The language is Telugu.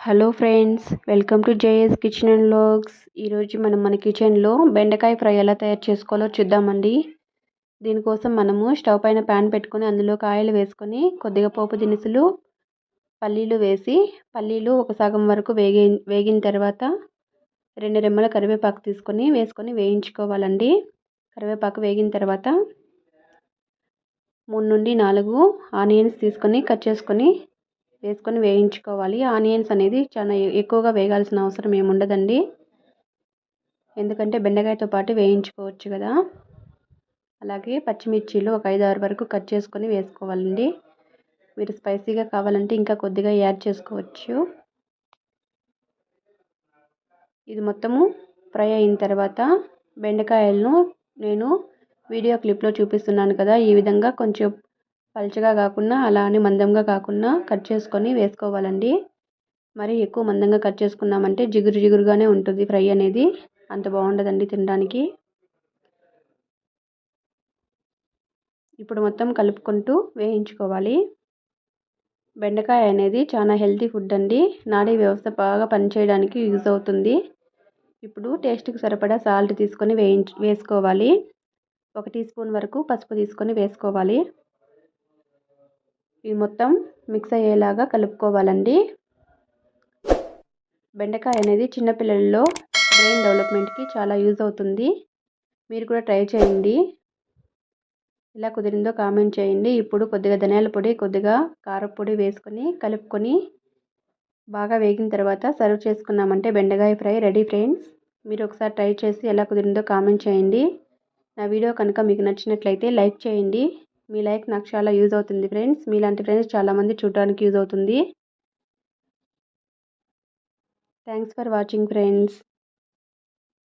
Hello friends welcome to JS kitchen and logs ఈరోజు మనం మన కిచెన్లో బెండకాయ ఫ్రై ఎలా తయారు చేసుకోవాలో చూద్దామండి. దీనికోసం మనము స్టవ్ పైన ప్యాన్ పెట్టుకొని అందులో కాయలు వేసుకొని కొద్దిగా పోపు దినుసులు పల్లీలు వేసి పల్లీలు ఒక సగం వరకు వేగి వేగిన తర్వాత రెండు రెమ్మల కరివేపాకు తీసుకొని వేసుకొని వేయించుకోవాలండి. కరివేపాకు వేగిన తర్వాత మూడు నుండి నాలుగు ఆనియన్స్ తీసుకొని కట్ చేసుకొని వేసుకొని వేయించుకోవాలి. ఆనియన్స్ అనేది చాలా ఎక్కువగా వేగాల్సిన అవసరం ఏమి ఉండదండి. ఎందుకంటే బెండకాయతో పాటు వేయించుకోవచ్చు కదా. అలాగే పచ్చిమిర్చీలు ఒక ఐదు ఆరు వరకు కట్ చేసుకొని వేసుకోవాలండి. మీరు స్పైసీగా కావాలంటే ఇంకా కొద్దిగా యాడ్ చేసుకోవచ్చు. ఇది మొత్తము ఫ్రై అయిన తర్వాత బెండకాయలను నేను వీడియో క్లిప్లో చూపిస్తున్నాను కదా. ఈ విధంగా కొంచెం పలుచగా కాకుండా అలా అని మందంగా కాకుండా కట్ చేసుకొని వేసుకోవాలండి. మరి ఎక్కువ మందంగా కట్ చేసుకున్నామంటే జిగురు జిగురుగానే ఉంటుంది ఫ్రై అనేది. అంత బాగుండదండి తినడానికి. ఇప్పుడు మొత్తం కలుపుకుంటూ వేయించుకోవాలి. బెండకాయ అనేది చాలా హెల్తీ ఫుడ్ అండి. నాడీ వ్యవస్థ బాగా పనిచేయడానికి యూజ్ అవుతుంది. ఇప్పుడు టేస్ట్కి సరిపడా సాల్ట్ తీసుకొని వేయించు వేసుకోవాలి. ఒక టీ స్పూన్ వరకు పసుపు తీసుకొని వేసుకోవాలి. ఇవి మొత్తం మిక్స్ అయ్యేలాగా కలుపుకోవాలండి. బెండకాయ అనేది చిన్నపిల్లల్లో బ్రెయిన్ డెవలప్మెంట్కి చాలా యూజ్ అవుతుంది. మీరు కూడా ట్రై చేయండి. ఎలా కుదిరిందో కామెంట్ చేయండి. ఇప్పుడు కొద్దిగా ధనియాల పొడి కొద్దిగా కారపొడి వేసుకొని కలుపుకొని బాగా వేగిన తర్వాత సర్వ్ చేసుకున్నామంటే బెండకాయ ఫ్రై రెడీ ఫ్రెండ్స్. మీరు ఒకసారి ట్రై చేసి ఎలా కుదిరిందో కామెంట్ చేయండి. నా వీడియో కనుక మీకు నచ్చినట్లయితే లైక్ చేయండి. మీ లైక్ నాకు చాలా యూజ్ అవుతుంది ఫ్రెండ్స్. మీలాంటి ఫ్రెండ్స్ చాలామంది చూడడానికి యూజ్ అవుతుంది. Thanks for watching friends.